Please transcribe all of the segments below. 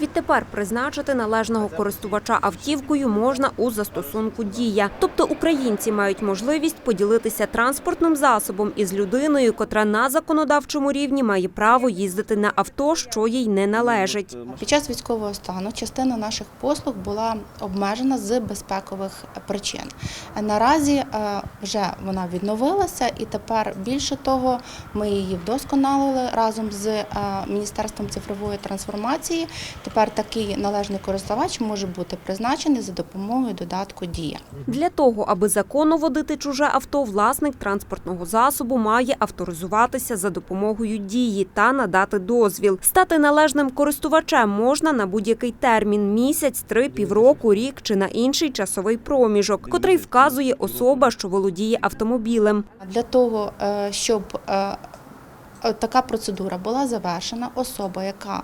Відтепер призначити належного користувача автівкою можна у застосунку Дія. Тобто українці мають можливість поділитися транспортним засобом із людиною, котра на законодавчому рівні має право їздити на авто, що їй не належить. Під час військового стану частина наших послуг була обмежена з безпекових причин. Наразі е, вже вона відновилася, і тепер більше того, ми її вдосконалили разом з е, Міністерством цифрової трансформації. Тепер такий належний користувач може бути призначений за допомогою додатку Дія. Для того, аби законно водити чуже авто, власник транспортного засобу має авторизуватися за допомогою дії та надати дозвіл. Стати належним користувачем можна на будь-який термін місяць, три, півроку, рік чи на інший часовий проміжок, котрий вказує особа, що володіє автомобілем. Для того, е, щоб е, така процедура була завершена, особа, яка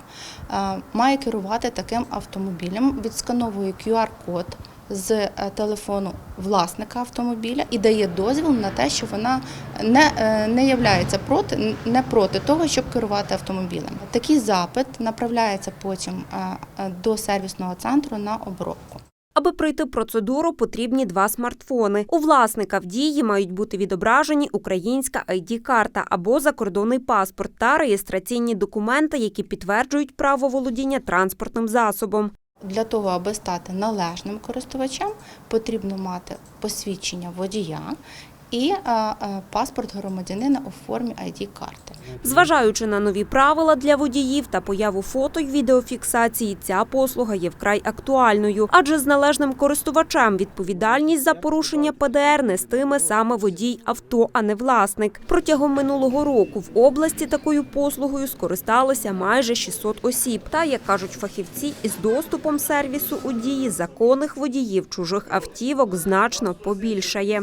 е, має керувати таким автомобілем, відскановує QR-код з е, телефону власника автомобіля і дає дозвіл на те, що вона не, е, не являється проти, не проти того, щоб керувати автомобілем. Такий запит направляється потім е, е, до сервісного центру на обробку. Аби пройти процедуру, потрібні два смартфони. У власника в дії мають бути відображені українська ID-карта або закордонний паспорт та реєстраційні документи, які підтверджують право володіння транспортним засобом. Для того, аби стати належним користувачем, потрібно мати посвідчення водія і е, е, паспорт громадянина у формі ID-карти. Зважаючи на нові правила для водіїв та появу фото й відеофіксації, ця послуга є вкрай актуальною, адже з належним користувачем відповідальність за порушення ПДР нестиме саме водій авто, а не власник. Протягом минулого року в області такою послугою скористалося майже 600 осіб. Та, як кажуть фахівці, із доступом сервісу у дії законних водіїв чужих автівок значно побільшає.